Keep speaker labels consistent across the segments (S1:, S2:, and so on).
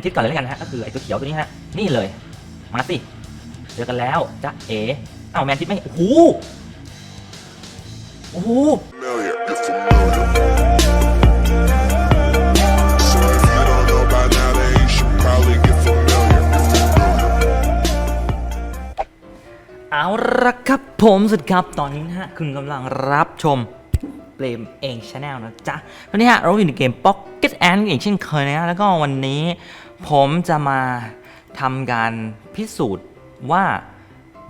S1: นทิสก่อนเลยแล้วกันนะฮะก็คือไอ้ตัวเขียวตัวนี้ฮะนี่เลย มาสิเจอกันแล้วจ้ะเอ๋เอ้าแมนทิสไม่โอ้โหโอ้โห
S2: familiar, you're familiar. So if you don't know by now, then you should probably get familiar. You're familiar.
S1: เอาละครับผมสุดครับตอนนี้นะฮะคุณกำลังรับชมเปรมเองชาแนลนะจ๊ะวันนี้ฮะเราอยู่ในเกม Pocket Ant อีกเช่นเคยนะฮะแล้วก็วันนี้ ผมจะมาทำการพิสูจน์ว่า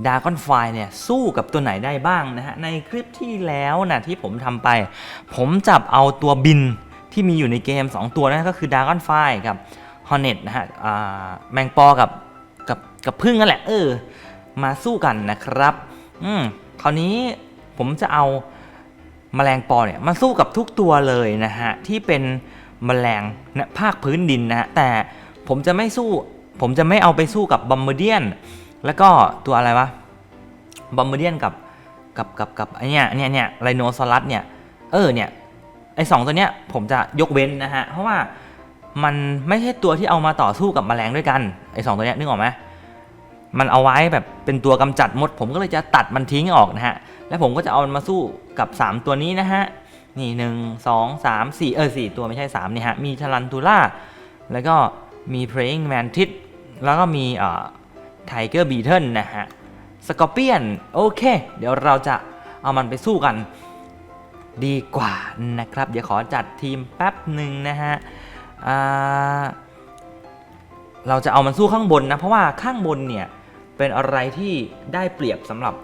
S1: ดากอนไฟเนี่ยสู้กับตัวไหนได้บ้างนะฮะ ในคลิปที่แล้วนะที่ผมทำไป ผมจับเอาตัวบินที่มีอยู่ในเกม 2 ตัวนะก็คือดากอนไฟกับฮอนเน็ตนะฮะแมงปอกับกับกับพึ่งนั่นแหละเออ มาสู้กันนะครับ อืมคราวนี้ผมจะเอาแมลงปอเนี่ยมาสู้กับทุกตัวเลยนะฮะ ที่เป็นแมลงนะภาคพื้นดินนะฮะแต่ ผมจะไม่สู้ ผมจะไม่เอาไปสู้กับบัมเบเดียน แล้วก็ตัวอะไรวะบัมเบเดียนกับ กับ กับ กับไอเนี้ยเนี่ยเนี่ยไรโนซอรัสเนี่ย เออ เนี่ย ไอสองตัวเนี้ยผมจะยกเว้นนะฮะ เพราะว่ามันไม่ใช่ตัวที่เอามาต่อสู้กับแมลงด้วยกัน ไอสองตัวเนี้ยนึกออกไหมมันเอาไว้แบบเป็นตัวกำจัดมด ผมก็เลยจะตัดมันทิ้งออกนะฮะ แล้วผมก็จะเอามันมาสู้กับ 3 ตัวนี้นะฮะ นี่หนึ่งสองสามสี่เออสี่ตัวไม่ใช่ 3 นี่ฮะ มีทารันตูล่า แล้วก็ มี praying mantis แล้วก็มีเอ่อ tiger beetle นะฮะ scorpion โอเค เดี๋ยวเราจะเอามันไปสู้กันดีกว่านะครับ เดี๋ยวขอจัดทีมแป๊บหนึ่งนะฮะเราจะเอามันสู้ข้างบนนะ เพราะว่าข้างบนเนี่ย เป็นอะไรที่ได้เปรียบสำหรับ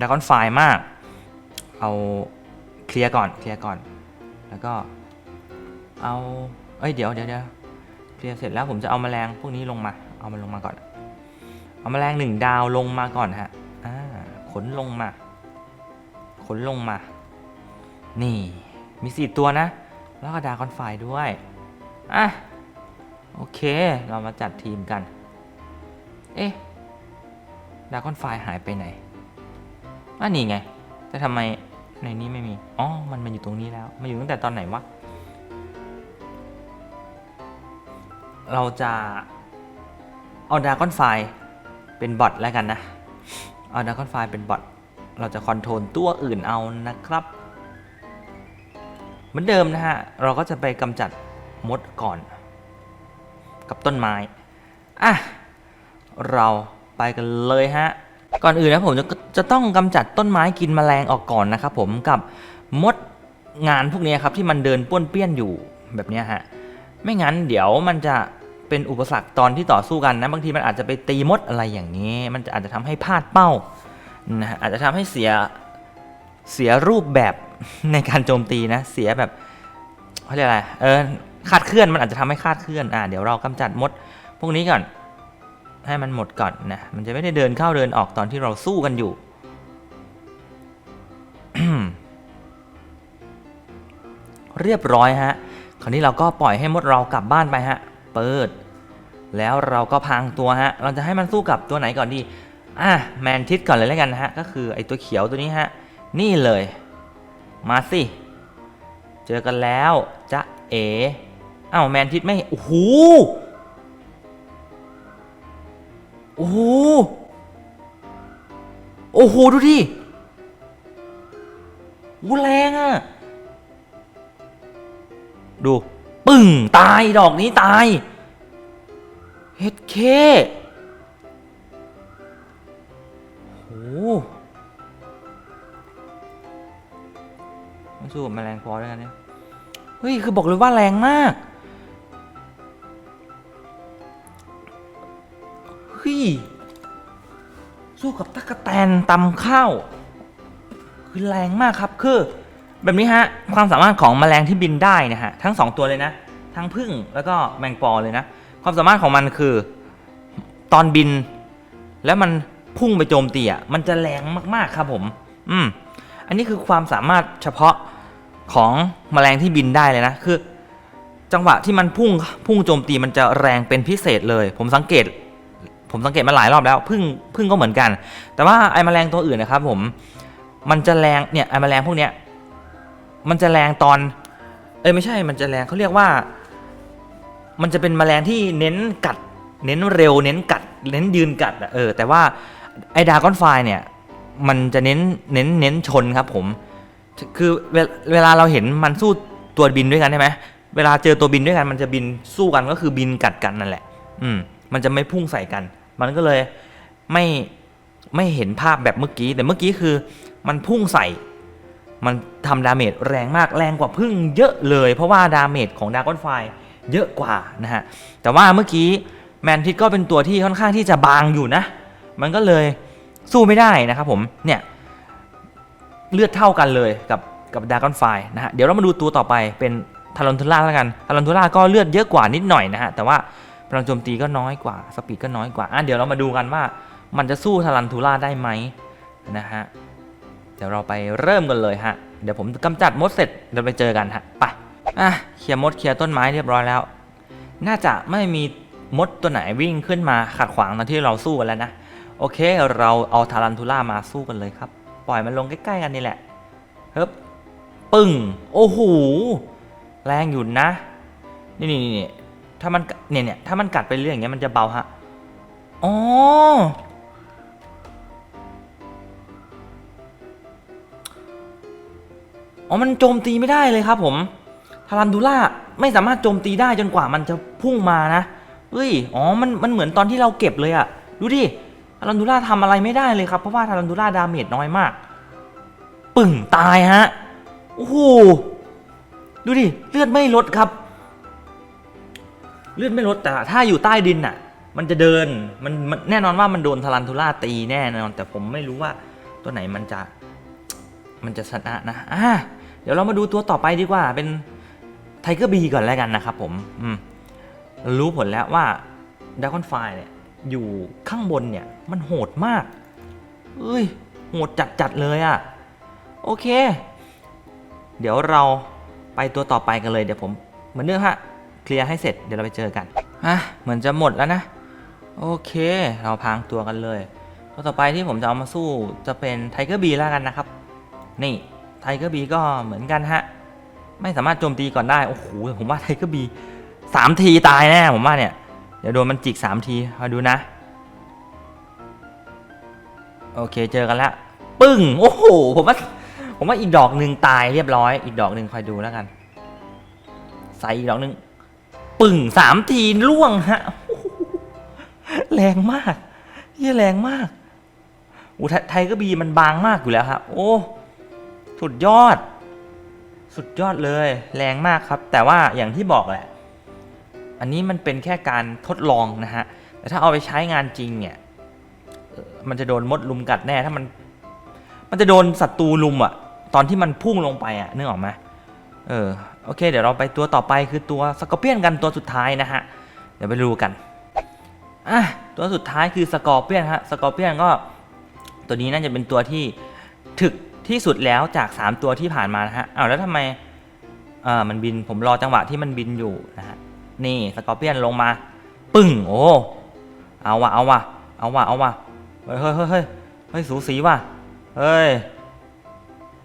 S1: ดากอนไฟมาก เอาเคลียร์ก่อนเคลียร์ก่อน แล้วก็เอา เอ้ยเดี๋ยวเดี๋ยวเดี๋ยว เคลียร์เสร็จแล้วผมจะเอาแมลงพวกนี้ลงมา เอามันลงมาก่อน เอาแมลงหนึ่งดาวลงมาก่อนฮะอ่าขนลงมา ขนลงมา นี่มีสี่ตัวนะ แล้วก็ดากอนไฟด้วย อะ โอเค เรามาจัดทีมกัน เอ๊ะ ดากอนไฟหายไปไหนอะนี่ไง แต่ทำไมในนี้ไม่มี อ๋อ มันมาอยู่ตรงนี้แล้ว มาอยู่ตั้งแต่ตอนไหนวะ เราจะเอาดากอนไฟเป็นบอทแล้วกันนะ เอาดากอนไฟเป็นบอท เราจะคอนโทรลตัวอื่นเอานะครับ เหมือนเดิมนะฮะ เราก็จะไปกำจัดมดก่อน กับต้นไม้ อะ เราไปกันเลยฮะ ก่อนอื่นนะผมจะจะต้องกำจัดต้นไม้กินแมลงออกก่อนนะครับผมกับมดงานพวกนี้ครับที่มันเดินป้วนเปี้ยนอยู่แบบนี้ฮะ ไม่งั้นเดี๋ยวมันจะเป็นอุปสรรคตอนที่ต่อสู้กันนะบางทีมันอาจจะไปตีมดอะไรอย่างนี้ มันจะอาจจะทำให้พลาดเป้านะฮะอาจจะทำให้เสียเสียรูปแบบในการโจมตีนะ เสียแบบเขาเรียกอะไรเออคาดเคลื่อนมันอาจจะทำให้คาดเคลื่อนอ่าเดี๋ยวเรากำจัดมด พวกนี้ก่อน ให้มันหมดก่อนนะมันจะไม่ได้เดินเข้าเดินออกตอนที่เราสู้กันอยู่เรียบร้อยฮะ ราวนี้เราก็ปล่อยให้มดเรากลับบ้านไปฮะ เปิด แล้วเราก็พรางตัวฮะ เราจะให้มันสู้กับตัวไหนก่อนดี อะแมนทิสก่อนเลยแล้วกันนะฮะ ก็คือไอตัวเขียวตัวนี้ฮะ นี่เลย มาสิ เจอกันแล้วจะเอ๋อ้าวแมนทิสไม่ โอ้โห โอ้โห โอ้โห ดูดิวูแรงอะ ดู ปึ้ง ตายดอกนี้ตายเฮ็ดเคโอ้โหมันสู้กับแมลงพอด้วยกันเนี่ย เฮ้ย คือบอกเลยว่าแรงมาก เฮ้ย สู้กับตะกะแตนตำข้าว คือแรงมากครับคือ แบบนี้ฮะความสามารถของแมลงที่บินได้นะฮะทั้งสองตัวเลยนะ ทั้งพึ่งแล้วก็แมงปอเลยนะ ความสามารถของมันคือตอนบิน แล้วมันพุ่งไปโจมตีอะมันจะแรงมากๆครับผม อืมอันนี้คือความสามารถเฉพาะของแมลงที่บินได้เลยนะคือ จังหวะที่มันพุ่งพุ่งโจมตีมันจะแรงเป็นพิเศษเลย ผมสังเกต ผมสังเกตมาหลายรอบแล้วพึ่งพึ่งก็เหมือนกัน แต่ว่าไอ้แมลงตัวอื่นนะครับ ผม มันจะแรงเนี่ยไอ้แมลงพวกเนี้ย มันจะแรงตอน เอ้ยไม่ใช่ มันจะแรงเขาเรียกว่า มันจะเป็นแมลงที่เน้นกัด เน้นเร็ว เน้นกัด เน้นยืนกัดอะเออ แต่ว่าไอ้ดากอนไฟเนี่ย มันจะเน้น เน้น เน้นชนครับผม คือเวลเวลาเราเห็นมันสู้ตัวบินด้วยกันใช่ไหม เวลาเจอตัวบินด้วยกัน มันจะบินสู้กันก็คือบินกัดกันนั่นแหละ อืม มันจะไม่พุ่งใส่กัน มันก็เลยไม่ไม่เห็นภาพแบบเมื่อกี้ แต่เมื่อกี้คือมันพุ่งใส่ มันทำดาเมจแรงมากแรงกว่าพึ่งเยอะเลย เพราะว่าดาเมจของดากอนไฟเยอะกว่านะฮะ แต่ว่าเมื่อกี้แมนทิสก็เป็นตัวที่ค่อนข้างที่จะบางอยู่นะ มันก็เลยสู้ไม่ได้นะครับผมเนี่ยเลือดเท่ากันเลยกับกับดากอนไฟนะฮะเดี๋ยวเรามาดูตัวต่อไปเป็นทารอนทูล่าแล้วกันทารอนทูล่าก็เลือดเยอะกว่านิดหน่อยนะฮะแต่ว่าพลังโจมตีก็น้อยกว่าสปีดก็น้อยกว่าอะเดี๋ยวเรามาดูกันว่ามันจะสู้ทารันทูล่าได้ไหมนะฮะ เดี๋ยวเราไปเริ่มกันเลยฮะ เดี๋ยวผมกำจัดมดเสร็จเดี๋ยวไปเจอกันฮะ ไป อะ เคลียร์มดเคลียร์ต้นไม้เรียบร้อยแล้ว น่าจะไม่มีมดตัวไหนวิ่งขึ้นมาขัดขวางตอนที่เราสู้กันแล้วนะ โอเค เราเอาทารันทูล่ามาสู้กันเลยครับ ปล่อยมันลงใกล้ ๆ กันนี่แหละเฮ้บปึ้ง โอ้โห แรงอยู่นะ นี่นี่นี่ถ้ามันเนี่ยเนี่ยถ้ามันกัดไปเรื่อยอย่างเงี้ยมันจะเบาฮะ อ๋อ อ๋อ มันโจมตีไม่ได้เลยครับผม ทารันทูล่าไม่สามารถโจมตีได้จนกว่ามันจะพุ่งมานะ เฮ้ย อ๋อ มัน มันเหมือนตอนที่เราเก็บเลยอะดูดิ ทารันทูล่าทำอะไรไม่ได้เลยครับ เพราะว่าทารันทูล่าดาเมจน้อยมาก ปึ่งตายฮะ โอ้โห ดูดิ เลือดไม่ลดครับ เลือดไม่ลดแต่ถ้าอยู่ใต้ดินน่ะ มันจะเดิน มันมันแน่นอนว่ามันโดนทารันทูล่าตีแน่นอน แต่ผมไม่รู้ว่าตัวไหนมันจะ มันจะชนะนะอะเดี๋ยวเรามาดูตัวต่อไปดีกว่าเป็นไทเกอร์บีก่อนแล้วกันนะครับผมอืมรู้ผลแล้วว่าด a กอนไฟเนี่ยอยู่ข้างบนเนี่ยมันโหดมาก เอ้ย โหดจัดๆเลยอะ่ะ โอเค เดี๋ยวเราไปตัวต่อไปกันเลยเดี๋ยวผมเหมือนเดิมฮะเคลียร์ให้เสร็จเดี๋ยวเราไปเจอกันอะเหมือนจะหมดแล้วนะ โอเค เราพางตัวกันเลยตัวต่อไปที่ผมจะเอามาสู้จะเป็นไทเกอร์บีแล้วกันนะครับ นี่ไทเกอร์บีก็เหมือนกันฮะ ไม่สามารถโจมตีก่อนได้ โอ้โห ผมว่าไทเกอร์บีสามทีตายแน่ผมว่าเนี่ย เดี๋ยวโดนมันจิกสามทีคอยดูนะ โอเคเจอกันแล้วปึ้ง โอ้โห ผมว่า ผมว่าอีกดอกหนึ่งตายเรียบร้อย อีกดอกหนึ่งคอยดูแล้วกัน ใส่อีกดอกหนึ่งปึ้งสามทีล่วงฮะ แรงมากเยี่ยแรงมากอูไทไทเกอร์บีมันบางมากอยู่แล้วครับโอ้ สุดยอด สุดยอดเลย แรงมากครับ แต่ว่าอย่างที่บอกแหละ อันนี้มันเป็นแค่การทดลองนะฮะ แต่ถ้าเอาไปใช้งานจริงเนี่ยมันจะโดนมดลุมกัดแน่ ถ้ามัน มันจะโดนศัตรูลุมอะตอนที่มันพุ่งลงไปอะนึกออกไหมเออ โอเค เดี๋ยวเราไปตัวต่อไปคือตัวสกอร์เปียนกันตัวสุดท้ายนะฮะ เดี๋ยวไปดูกัน อะ ตัวสุดท้ายคือสกอร์เปียนฮะ สกอร์เปียนก็ ตัวนี้น่าจะเป็นตัวที่ถึก ที่สุดแล้วจาก 3 ตัวที่ผ่านมานะฮะเอาแล้วทำไมเอ่ามันบินผมรอจังหวะที่มันบินอยู่นะฮะนี่สกอร์เปียนลงมา ปึ้งโอ้เอาวะเอาวะเอาวะเอาวะเฮ้ยเฮ้ยเฮ้ยเฮ้ยเฮ้ยสูสีว่ะเฮ้ย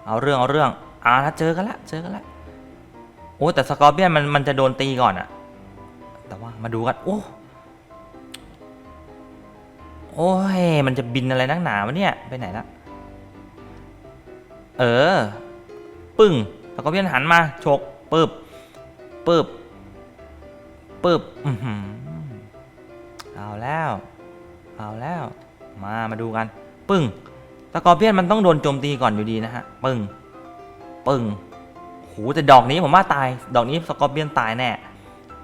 S1: เอาเรื่องเอาเรื่องอ่าเจอกันละเจอกันละโอ้แต่สกอร์เปียนมันมันจะโดนตีก่อนอะแต่ว่ามาดูกันโอ้โอ้ยมันจะบินอะไรนักหนาวะเนี่ยไปไหนละ เออ ปึ้งสกอร์เปียนหันมาฉกปึ๊บปึ๊บปึ๊บอือหือเอาแล้ว เอาแล้ว มามาดูกัน ปึ้งสกอร์เปียนมันต้องโดนโจมตีก่อนอยู่ดีนะฮะ ปึ้งปึ้งโหแต่ดอกนี้ผมว่าตาย ดอกนี้สกอร์เปียนตายแน่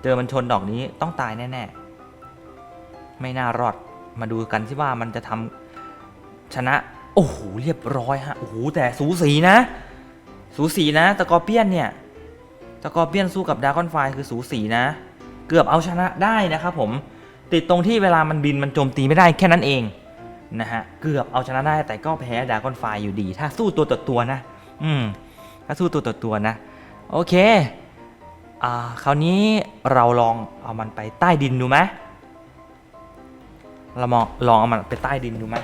S1: เจอมันชนดอกนี้ต้องตายแน่ๆ ไม่น่ารอด มาดูกันสิว่ามันจะทำชนะ โอ้โหเรียบร้อยฮะโอ้โหแต่สูสีนะ สูสีนะสกอเปียนเนี่ยสกอเปียนสู้กับดาร์กอนไฟคือสูสีนะ เกือบเอาชนะได้นะครับผมติดตรงที่เวลามันบินมันโจมตีไม่ได้แค่นั้นเองนะฮะเกือบเอาชนะได้แต่ก็แพ้ดาร์กอนไฟอยู่ดี ถ้าสู้ตัวต่อตัวนะ อืมถ้าสู้ตัวต่อตัวนะ โอเคอ่าคราวนี้เราลองเอามันไปใต้ดินดูไหมเรามองลองเอามันไปใต้ดินดูไหม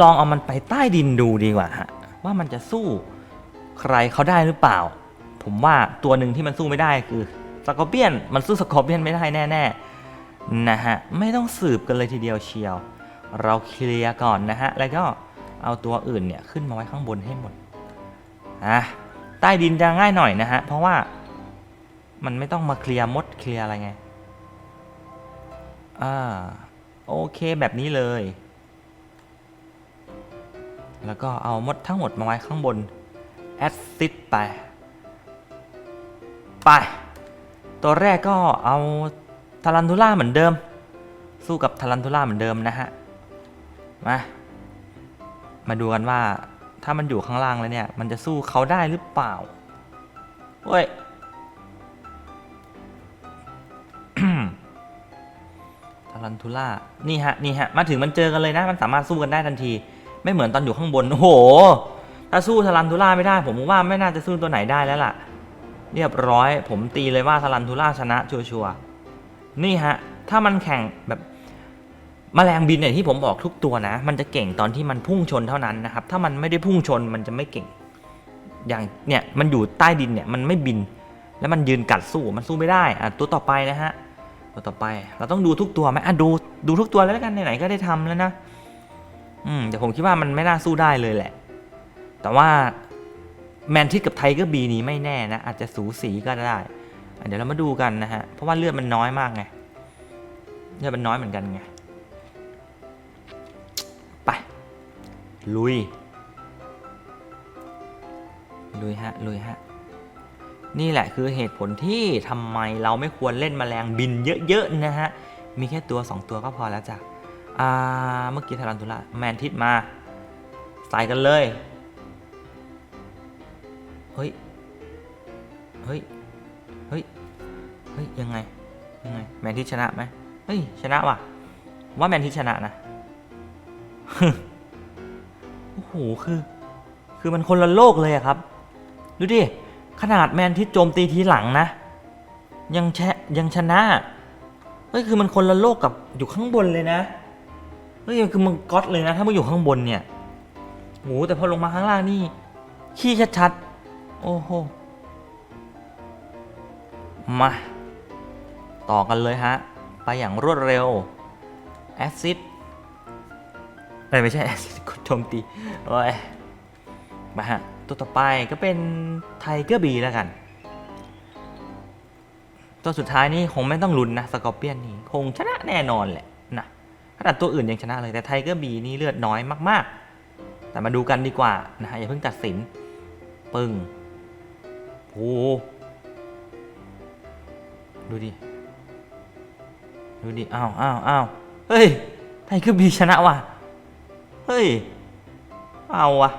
S1: ลองเอามันไปใต้ดินดูดีกว่าฮะว่ามันจะสู้ใครเขาได้หรือเปล่า ผมว่าตัวหนึ่งที่มันสู้ไม่ได้คือสกอร์เปียนมันสู้สกอร์เปียนไม่ได้แน่ๆนะฮะไม่ต้องสืบกันเลยทีเดียวเชียว เราเคลียร์ก่อนนะฮะแล้วก็เอาตัวอื่นเนี่ยขึ้นมาไว้ข้างบนให้หมดอะใต้ดินจะง่ายหน่อยนะฮะเพราะว่ามันไม่ต้องมาเคลียร์มดเคลียร์อะไรไงอ่าโอเคแบบนี้เลย แล้วก็เอามดทั้งหมดมาไว้ข้างบนแอดซิดไป ไป ตัวแรกก็เอาทารันทูล่าเหมือนเดิม สู้กับทารันทูล่าเหมือนเดิมนะฮะ มา มาดูกันว่าถ้ามันอยู่ข้างล่างแล้วเนี่ย มันจะสู้เขาได้หรือเปล่าเว้ยทารันทูล่า นี่ฮะ นี่ฮะ มาถึงมันเจอกันเลยนะ มันสามารถสู้กันได้ทันที ไม่เหมือนตอนอยู่ข้างบน โอ้โห ถ้าสู้ทารันทูล่าไม่ได้ ผมว่าไม่น่าจะสู้ตัวไหนได้แล้วล่ะ เรียบร้อย ผมตีเลยว่าทารันทูล่าชนะชัวร์ๆนี่ฮะ ถ้ามันแข่งแบบมแมลงบินเนี่ยที่ผมบอกทุกตัวนะ มันจะเก่งตอนที่มันพุ่งชนเท่านั้นนะครับ ถ้ามันไม่ได้พุ่งชนมันจะไม่เก่ง อย่างเนี่ยมันอยู่ใต้ดินเนี่ยมันไม่บิน แล้วมันยืนกัดสู้มันสู้ไม่ได้อะตัวต่อไปนะฮะตัวต่อไป เราต้องดูทุกตัวไหมอะดูดูทุกตัวแล้วกันไหนๆก็ได้ทำแล้วนะ อืมแต่ผมคิดว่ามันไม่น่าสู้ได้เลยแหละ แต่ว่าแมนทิสกับไทเกอร์บีนี้ไม่แน่นะ อาจจะสูสีก็ได้ เดี๋ยวเรามาดูกันนะฮะ เพราะว่าเลือดมันน้อยมากไง เลือดมันน้อยเหมือนกันไง ไป ลุย ลุยฮะ ลุยฮะ นี่แหละคือเหตุผลที่ทำไมเราไม่ควรเล่นแมลงบินเยอะๆนะฮะ มีแค่ตัว 2 ตัวก็พอแล้วจ้ะ อ่าเมื่อกี้ทารันตุล่าแมนทิสมา ใส่กันเลย เฮ้ย เฮ้ย เฮ้ย เฮ้ย ยังไง ยังไง แมนทิสชนะไหมเฮ้ย ชนะว่ะ ว่าแมนทิสชนะนะ โอ้โห คือ คือมันคนละโลกเลยอะครับ ดูดิ ขนาดแมนทิสโจมตีทีหลังนะ ยังแชยังชนะเฮ้ย คือมันคนละโลกกับอยู่ข้างบนเลยนะ เฮ้ยคือมันก๊อตเลยนะถ้ามันอยู่ข้างบนเนี่ยโหแต่พอลงมาข้างล่างนี่ขี้ชัดๆ โอ้โห มา ต่อกันเลยฮะ ไปอย่างรวดเร็ว แอซิดไม่ใช่แอซิดกดโจมตี โอ้ย มาฮะ ตัวต่อไปก็เป็นไทเกอร์บีแล้วกัน ตัวสุดท้ายนี่คงไม่ต้องลุ้นนะ สกอร์เปียนนี่ คงชนะแน่นอนแหละ นะขนาดตัวอื่นยังชนะเลยแต่ไทเกอร์บีนี่เลือดน้อยมาก ๆ แต่มาดูกันดีกว่านะฮะอย่าเพิ่งตัดสิน ปึ้งโอ้โหดูดิ ดูดิ อ้าวอ้าวอ้าวเฮ้ย ไทเกอร์บีชนะว่ะ เฮ้ย เอาว่ะ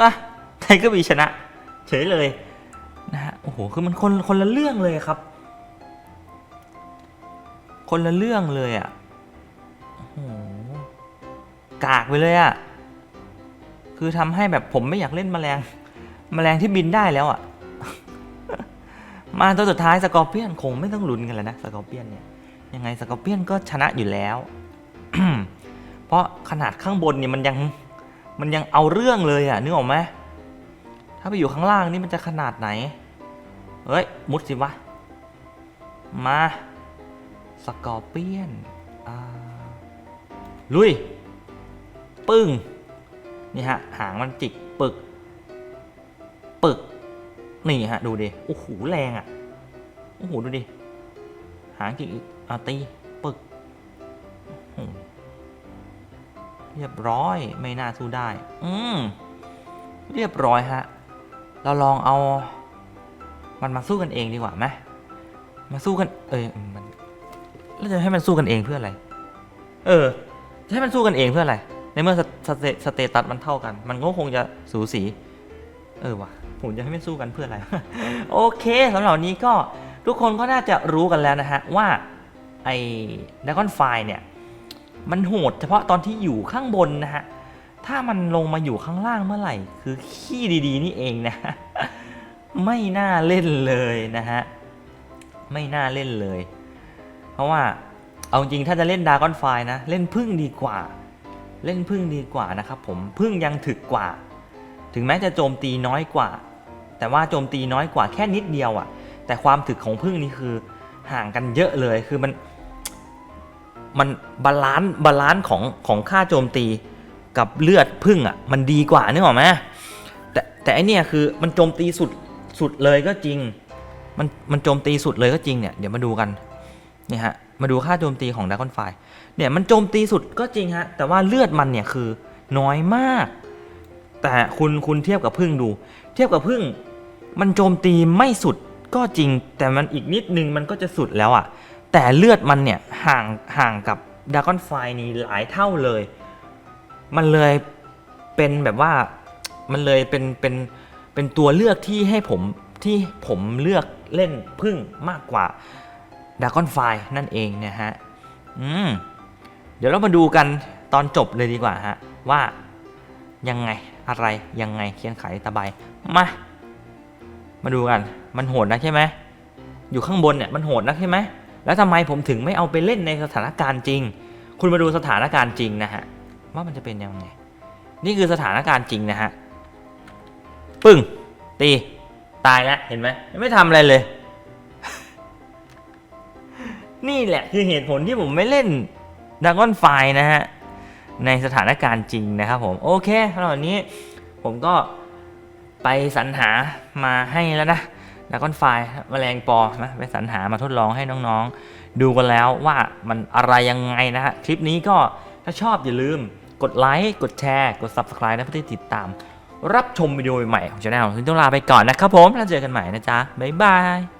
S1: อะไทเกอร์บีชนะ เฉยเลยนะฮะ โอ้โห คือมันคนคนละเรื่องเลยครับ คนละเรื่องเลยอะโอ้โหกากไปเลยอะ คือทำให้แบบผมไม่อยากเล่นแมลงแมลงที่บินได้แล้วอะ มาตัวสุดท้ายสกอร์เปียนคงไม่ต้องลุ้นกันแล้วนะสกอร์เปียนเนี่ย ยังไงสกอร์เปียนก็ชนะอยู่แล้ว เพราะขนาดข้างบนเนี่ยมันยังมันยังเอาเรื่องเลยอะนึกออกไหมถ้าไปอยู่ข้างล่างนี่มันจะขนาดไหน เฮ้ย มุดสิวะ มา สกอร์เปียนลุย ปึ้ง นี่ฮะ หางมันจิก ปึก ปึก นี่ฮะ ดูดิ โอ้โห แรงอะ โอ้โห ดูดิ หางจิกอีกอะตี ปึก เรียบร้อย ไม่น่าสู้ได้ อืม เรียบร้อยฮะ เราลองเอา มันมาสู้กันเองดีกว่าไหมมาสู้กัน เอย มันเราจะให้มันสู้กันเองเพื่ออะไร เออ จะให้มันสู้กันเองเพื่ออะไร ในเมื่อสสเตสเตตัสมันเท่ากัน มันก็คงจะสูสี เออว่ะ ผมจะให้มันสู้กันเพื่ออะไร โอเคสำหรับนี้ก็ทุกคนก็น่าจะรู้กันแล้วนะฮะ ว่าไอ้ดากอนไฟเนี่ย มันโหดเฉพาะตอนที่อยู่ข้างบนนะฮะ ถ้ามันลงมาอยู่ข้างล่างเมื่อไหร่ คือขี้ดีๆ นี่เองนะ ไม่น่าเล่นเลยนะฮะ ไม่น่าเล่นเลย ราะว่าเอาจริงถ้าจะเล่นดากอนไฟนะ เล่นพึ่งดีกว่า เล่นพึ่งดีกว่านะครับผมพึ่งยังถึกกว่า ถึงแม้จะโจมตีน้อยกว่า แต่ว่าโจมตีน้อยกว่าแค่นิดเดียวอะแต่ความถึกของพึ่งนี่คือห่างกันเยอะเลยคือมันมันบาลานซ์บาลานซ์ของของค่าโจมตีกับเลือดพึ่งอะมันดีกว่านึกออกไหมแต่แต่อเนี่ยคือมันโจมตีสุดสุดเลยก็จริง มันมันโจมตีสุดเลยก็จริงเนี่ยเดี๋ยวมาดูกัน เนี่ยฮะมาดูค่าโจมตีของด r a กอนไฟเนี่ยมันโจมตีสุดก็จริงฮะแต่ว่าเลือดมันเนี่ยคือน้อยมาก แต่คุณคุณเทียบกับพึ่งดู เทียบกับพึ่ง มันโจมตีไม่สุดก็จริง แต่มันอีกนิดนึงมันก็จะสุดแล้วอะ่ะแต่เลือดมันเนี่ยห่างห่างกับด r a กอนไฟนี่หลายเท่าเลย มันเลยเป็นแบบว่ามันเลยเป็นเป็นเป็นตัวเลือกที่ให้ผมที่ผมเลือกเล่นพึ่งมากกว่า ด r a กอนไฟนั่นเองนะฮะอืมเดี๋ยวเรามาดูกันตอนจบเลยดีกว่าฮะ ว่ายังไงอะไรยังไงเคียนไขตะไบมา มาดูกันมันโหดนะใช่ไหมอยู่ข้างบนเนี่ยมันโหดนะใช่ไหมแล้วทำไมผมถึงไม่เอาไปเล่นในสถานการณ์จริง คุณมาดูสถานการณ์จริงนะฮะว่ามันจะเป็นยังไง นี่คือสถานการณ์จริงนะฮะปึ้งตีตายแล้วเห็นไหมไม่ทำอะไรเลย นี่แหละคือเหตุผลที่ผมไม่เล่นด r a กอนไฟนะฮะ ในสถานการณ์จริงนะครับผม โอเคสำหรับวันนี้ผมก็ไปสรรหามาให้แล้วนะด r a กอนไฟแมลงปอนะไปสรรหามาทดลองให้น้องๆ ดูกันแล้วว่ามันอะไรยังไงนะฮะ คลิปนี้ก็ถ้าชอบอย่าลืมกดไลค์กดแชร์ กด Subscribe นะเพื่อที่ติดตาม รับชมวิดีโอใหม่ของช่องซึ่งต้องลาไปก่อนนะครับผม แล้วเจอกันใหม่นะจ๊ะ บ๊ายบาย